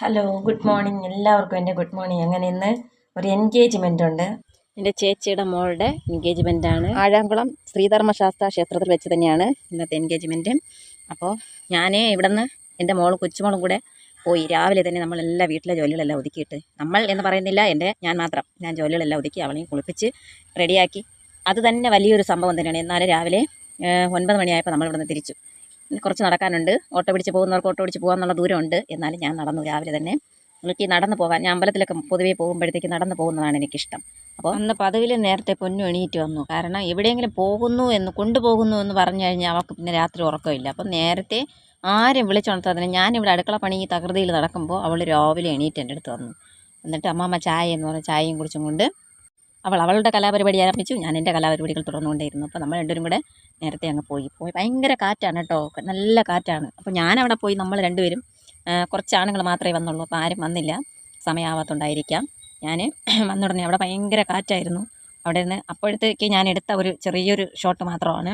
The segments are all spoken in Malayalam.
ഹലോ ഗുഡ് മോർണിംഗ് എല്ലാവർക്കും എന്റെ ഗുഡ് മോർണിംഗ് അങ്ങനെ ഇന്ന്? ഒരു എൻഗേജ്മെന്റ് ഉണ്ട്. എന്റെ ചേച്ചിയുടെ മോളുടെ എൻഗേജ്മെന്റ് ആണ്. ആഴാംകുളം ശ്രീധർമ്മശാസ്ത്ര ക്ഷേത്രത്തിൽ വെച്ച് തന്നെയാണ് ഇന്നത്തെ എൻഗേജ്മെന്റ് അപ്പോൾ ഞാൻ ഇവിടെ നിന്ന് എന്റെ മോൾ കൊച്ചുമോളും കൂടെ പോയി. രാവിലെ തന്നെ നമ്മളെല്ലാ വീട്ടിലെ ജോലികളെല്ലാം ഒതുക്കിയിട്ട്. നമ്മൾ എന്ന് പറയുന്നില്ല എന്റെ ഞാൻ മാത്രം. ഞാൻ ജോലികളെല്ലാം ഒതുക്കി അവളെയും കുളിപ്പിച്ച് റെഡിയാക്കി അത് തന്നെ വലിയൊരു സംഭവം തന്നെയാണ്. എന്നാലും രാവിലെ ഒൻപത് മണിയായപ്പോൾ നമ്മളിവിടുന്ന് തിരിച്ചു. കുറച്ച് നടക്കാനുണ്ട്. ഓട്ടോ പിടിച്ച് പോകുന്നവർക്ക് ഓട്ടോ പിടിച്ച് പോകാനുള്ള ദൂരമുണ്ട്. എന്നാലും ഞാൻ നടന്നു രാവിലെ തന്നെ. എനിക്ക് നടന്ന് പോകാൻ ഞാൻ അമ്പലത്തിലൊക്കെ പൊതുവേ പോകുമ്പോഴത്തേക്ക് നടന്നു പോകുന്നതാണ് എനിക്കിഷ്ടം. അപ്പോൾ അന്ന് പതിവിൽ നേരത്തെ പൊന്നു എണീറ്റ് വന്നു. കാരണം എവിടെയെങ്കിലും പോകുന്നു എന്ന് കൊണ്ടുപോകുന്നു എന്ന് പറഞ്ഞു കഴിഞ്ഞാൽ അവൾക്ക് പിന്നെ രാത്രി ഉറക്കമില്ല. അപ്പോൾ നേരത്തെ ആരും വിളിച്ചുണർത്താതിന് ഞാനിവിടെ അടുക്കള പണി തകൃതിയിൽ നടക്കുമ്പോൾ അവൾ രാവിലെ എണീറ്റ് എന്റെ അടുത്ത് വന്നു. എന്നിട്ട് അമ്മാമ്മ ചായ എന്ന് പറഞ്ഞ ചായയും കുടിച്ചും കൊണ്ട് അവൾ അവളുടെ കലാപരിപാടി ആരംഭിച്ചു. ഞാൻ എന്റെ കലാപരിപാടികൾ തുടർന്നുകൊണ്ടേയിരുന്നു. അപ്പോൾ നമ്മൾ രണ്ടുപേരും കൂടെ നേരത്തെ അങ്ങ് പോയി. പോയി ഭയങ്കര കാറ്റാണ് കേട്ടോ. നല്ല കാറ്റാണ്. അപ്പോൾ ഞാനവിടെ പോയി നമ്മൾ രണ്ടുപേരും കുറച്ച് ആണുങ്ങൾ മാത്രമേ വന്നുള്ളൂ. അപ്പോൾ ആരും വന്നില്ല. സമയമാവാത്തുണ്ടായിരിക്കാം. ഞാൻ വന്നുടനെ അവിടെ ഭയങ്കര കാറ്റായിരുന്നു. അവിടെ നിന്ന് അപ്പോഴത്തേക്ക് ഞാൻ എടുത്ത ഒരു ചെറിയൊരു ഷോട്ട് മാത്രമാണ്.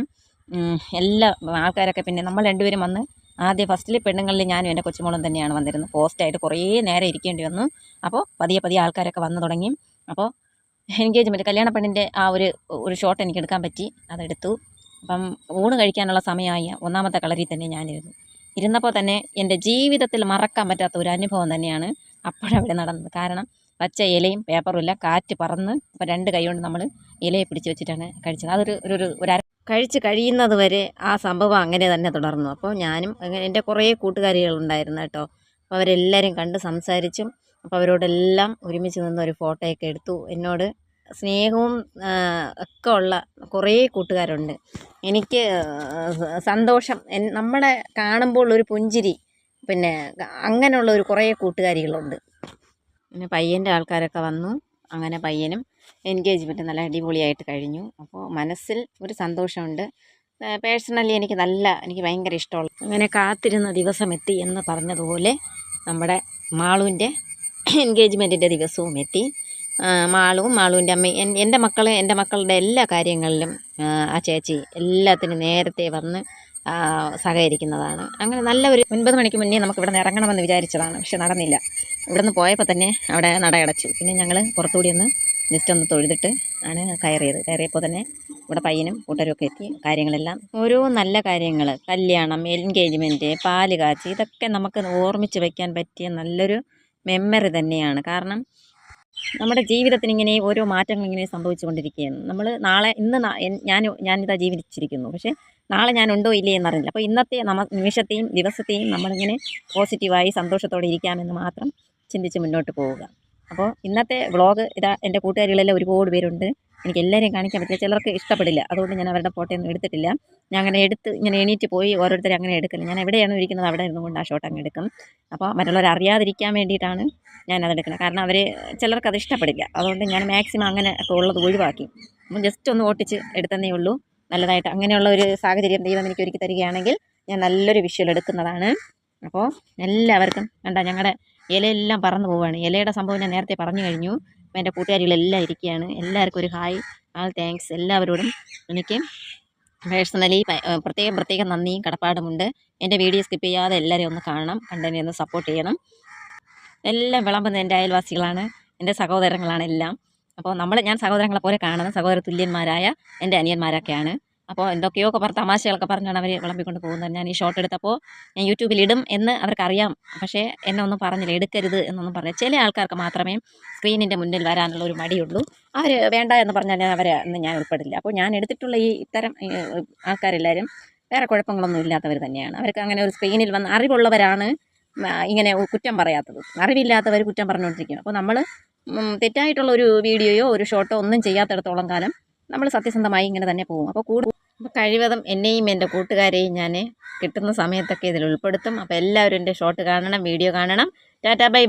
എല്ലാ ആൾക്കാരൊക്കെ പിന്നെ നമ്മൾ രണ്ടുപേരും വന്ന് ആദ്യം ഫസ്റ്റിൽ പെണ്ണുങ്ങളിൽ ഞാനും എന്റെ കൊച്ചുമോളും തന്നെയാണ് വന്നിരുന്നത്. പോസ്റ്റായിട്ട് കുറേ നേരം ഇരിക്കേണ്ടി വന്നു. അപ്പോൾ പതിയെ പതിയെ ആൾക്കാരൊക്കെ വന്നു തുടങ്ങി. അപ്പോൾ എൻഗേജ്മെന്റ് കല്യാണ പെണ്ണിന്റെ ആ ഒരു ഒരു ഷോട്ട് എനിക്ക് എടുക്കാൻ പറ്റി. അതെടുത്തു. അപ്പം ഊണ് കഴിക്കാനുള്ള സമയമായി. ഒന്നാമത്തെ കളറിൽ തന്നെ ഞാനിരുന്നു. ഇരുന്നപ്പോൾ തന്നെ എന്റെ ജീവിതത്തിൽ മറക്കാൻ പറ്റാത്ത ഒരു അനുഭവം തന്നെയാണ് അപ്പോഴവിടെ നടന്നത്. കാരണം പച്ച ഇലയും പേപ്പറും ഇല്ല കാറ്റ് പറന്ന് അപ്പോൾ രണ്ട് കൈ കൊണ്ട് നമ്മൾ ഇലയെ പിടിച്ച് വെച്ചിട്ടാണ് കഴിച്ചത്. അതൊരു ഒരു ഒരു കഴിച്ച് കഴിയുന്നത് വരെ ആ സംഭവം അങ്ങനെ തന്നെ തുടർന്നു. അപ്പോൾ ഞാനും അങ്ങനെ എന്റെ കുറേ കൂട്ടുകാരികളുണ്ടായിരുന്നു കേട്ടോ. അപ്പോൾ അവരെല്ലാവരും കണ്ട് സംസാരിച്ചും അപ്പോൾ അവരോടെല്ലാം ഒരുമിച്ച് നിന്ന് ഒരു ഫോട്ടോയൊക്കെ എടുത്തു. എന്നോട് സ്നേഹവും ഒക്കെ ഉള്ള കുറേ കൂട്ടുകാരുണ്ട്. എനിക്ക് സന്തോഷം. നമ്മളെ കാണുമ്പോൾ ഒരു പുഞ്ചിരി പിന്നെ അങ്ങനെയുള്ള ഒരു കുറേ കൂട്ടുകാരികളുണ്ട്. പിന്നെ പയ്യന്റെ ആൾക്കാരൊക്കെ വന്നു. അങ്ങനെ പയ്യനും എൻഗേജ്മെന്റ് നല്ല അടിപൊളിയായിട്ട് കഴിഞ്ഞു. അപ്പോൾ മനസ്സിൽ ഒരു സന്തോഷമുണ്ട്. പേഴ്സണലി എനിക്ക് നല്ല എനിക്ക് ഭയങ്കര ഇഷ്ടമുള്ള അങ്ങനെ കാത്തിരുന്ന ദിവസം എത്തി എന്ന് പറഞ്ഞതുപോലെ നമ്മുടെ മാളുവിന്റെ എൻഗേജ്മെന്റിന്റെ ദിവസവും എത്തി. മാളും മാളുവും മാളുവിന്റെ അമ്മയും എന്റെ മക്കൾ എന്റെ മക്കളുടെ എല്ലാ കാര്യങ്ങളിലും ആ, ചേച്ചി എല്ലാത്തിനും നേരത്തെ വന്ന് സഹകരിക്കുന്നതാണ്. അങ്ങനെ നല്ല ഒരു ഒൻപത് മണിക്ക് മുന്നേ നമുക്ക് ഇവിടെ നിന്ന് ഇറങ്ങണമെന്ന് വിചാരിച്ചതാണ് പക്ഷെ നടന്നില്ല. ഇവിടെ നിന്ന് പോയപ്പോൾ തന്നെ അവിടെ നടയടച്ചു. പിന്നെ ഞങ്ങൾ പുറത്തുകൂടി ഒന്ന് ജസ്റ്റ് ഒന്ന് തൊഴുതിട്ട് ആണ് കയറിയത്. കയറിയപ്പോൾ തന്നെ ഇവിടെ പയ്യനും കൂട്ടരൊക്കെ എത്തി. കാര്യങ്ങളെല്ലാം ഓരോ നല്ല കാര്യങ്ങൾ കല്യാണം എൻഗേജ്മെന്റ് പാൽ കാച്ചി ഇതൊക്കെ നമുക്ക് ഓർമ്മിച്ച് വയ്ക്കാൻ പറ്റിയ നല്ലൊരു മെമ്മറി തന്നെയാണ്. കാരണം നമ്മുടെ ജീവിതത്തിന് ഇങ്ങനെ ഓരോ മാറ്റങ്ങൾ ഇങ്ങനെ സംഭവിച്ചു കൊണ്ടിരിക്കുകയാണ് നമ്മൾ നാളെ ഇന്ന് ഞാൻ ഞാനിതാ ജീവിച്ചിരിക്കുന്നു. പക്ഷേ നാളെ ഞാൻ ഉണ്ടോ ഇല്ലേ എന്നറിയില്ല അപ്പോൾ ഇന്നത്തെ നമ നിമിഷത്തെയും ദിവസത്തെയും നമ്മളിങ്ങനെ പോസിറ്റീവായി സന്തോഷത്തോടെ ഇരിക്കാമെന്ന് മാത്രം ചിന്തിച്ച് മുന്നോട്ട് പോവുക. അപ്പോൾ ഇന്നത്തെ വ്ളോഗ് ഇതാ എന്റെ കൂട്ടുകാരികളെല്ലാം ഒരുപാട് പേരുണ്ട്. എനിക്ക് എല്ലാവരെയും കാണിക്കാൻ പറ്റില്ല. ചിലർക്ക് ഇഷ്ടപ്പെടില്ല. അതുകൊണ്ട് ഞാൻ അവരുടെ ഫോട്ടോ ഒന്നും എടുത്തിട്ടില്ല. ഞാൻ അങ്ങനെ എടുത്ത് ഇങ്ങനെ എണീറ്റ് പോയി ഓരോരുത്തരെ അങ്ങനെ എടുക്കില്ല ഞാൻ എവിടെയാണ് ഇരിക്കുന്നത് അവിടെ ഇരുന്നു കൊണ്ട് ആ ഷോട്ട് അങ്ങ് എടുക്കും. അപ്പോൾ മറ്റുള്ളവർ അറിയാതിരിക്കാൻ വേണ്ടിയിട്ടാണ് ഞാൻ അതെടുക്കുന്നത് കാരണം അവർ ചിലർക്ക് അത് ഇഷ്ടപ്പെടില്ല. അതുകൊണ്ട് ഞാൻ മാക്സിമം അങ്ങനെ ഒക്കെ ഉള്ളത് ഒഴിവാക്കി. ജസ്റ്റ് ഒന്ന് ഓട്ടിച്ച് എടുത്തതേ ഉള്ളൂ. നല്ലതായിട്ട് അങ്ങനെയുള്ള ഒരു സാഹചര്യം ദൈവം എനിക്ക് ഒരുക്കി തരികയാണെങ്കിൽ ഞാൻ നല്ലൊരു വിഷ്വൽ എടുക്കുന്നതാണ്. അപ്പോൾ എല്ലാവർക്കും കണ്ട ഞങ്ങളുടെ ഇലയെല്ലാം പറന്നു പോവുകയാണ് ഇലയുടെ സംഭവം ഞാൻ നേരത്തെ പറഞ്ഞു കഴിഞ്ഞു. അപ്പോൾ എന്റെ കൂട്ടുകാരികളെല്ലാം ഇരിക്കുകയാണ്. എല്ലാവർക്കും ഒരു ഹായ്. ആൾ താങ്ക്സ് എല്ലാവരോടും എനിക്ക് പേഴ്സണലി പ്രത്യേകം പ്രത്യേകം നന്ദിയും കടപ്പാടുമുണ്ട് എന്റെ വീഡിയോ സ്കിപ്പ് ചെയ്യാതെ എല്ലാവരെയും ഒന്ന് കാണണം. കണ്ടതിനെ ഒന്ന് സപ്പോർട്ട് ചെയ്യണം. എല്ലാം വിളമ്പുന്ന എന്റെ അയൽവാസികളാണ്. എന്റെ സഹോദരങ്ങളാണ് എല്ലാം. അപ്പോൾ നമ്മൾ ഞാൻ സഹോദരങ്ങളെ പോലെ കാണുന്ന സഹോദര തുല്യന്മാരായ എന്റെ അനിയന്മാരൊക്കെയാണ്. അപ്പോൾ എന്തൊക്കെയോ പറഞ്ഞ് തമാശകളൊക്കെ പറഞ്ഞാണ് അവർ വിളമ്പിക്കൊണ്ട് പോകുന്നത്. ഞാൻ ഈ ഷോട്ട് എടുത്തപ്പോൾ ഞാൻ യൂട്യൂബിൽ ഇടും എന്ന് അവർക്കറിയാം. പക്ഷേ എന്നെ ഒന്നും പറഞ്ഞില്ല. എടുക്കരുത് എന്നൊന്നും പറഞ്ഞില്ല. ചില ആൾക്കാർക്ക് മാത്രമേ സ്ക്രീനിന്റെ മുന്നിൽ വരാനുള്ള ഒരു മടിയുള്ളൂ. അവർ വേണ്ട എന്ന് പറഞ്ഞാൽ അവരെ ഒന്നും ഞാൻ ഉൾപ്പെടില്ല. അപ്പോൾ ഞാൻ എടുത്തിട്ടുള്ള ഈ ഇത്തരം ആൾക്കാരെല്ലാവരും വേറെ കുഴപ്പങ്ങളൊന്നും ഇല്ലാത്തവർ തന്നെയാണ്. അവർക്ക് അങ്ങനെ ഒരു സ്ക്രീനിൽ വന്ന് അറിവുള്ളവരാണ് ഇങ്ങനെ കുറ്റം പറയാത്തത്. അറിവില്ലാത്തവർ കുറ്റം പറഞ്ഞുകൊണ്ടിരിക്കും അപ്പോൾ നമ്മൾ തെറ്റായിട്ടുള്ള ഒരു വീഡിയോയോ ഒരു ഷോട്ടോ ഒന്നും ചെയ്യാത്തിടത്തോളം കാലം നമ്മൾ സത്യസന്ധമായി ഇങ്ങനെ തന്നെ പോകും. അപ്പോൾ കൂടുതൽ അപ്പോൾ കഴിവതും എന്നെയും എന്റെ കൂട്ടുകാരെയും ഞാൻ കിട്ടുന്ന സമയത്തൊക്കെ ഇതിൽ ഉൾപ്പെടുത്തും. അപ്പോൾ എല്ലാവരും എന്റെ ഷോട്ട് കാണണം വീഡിയോ കാണണം. Tata bye.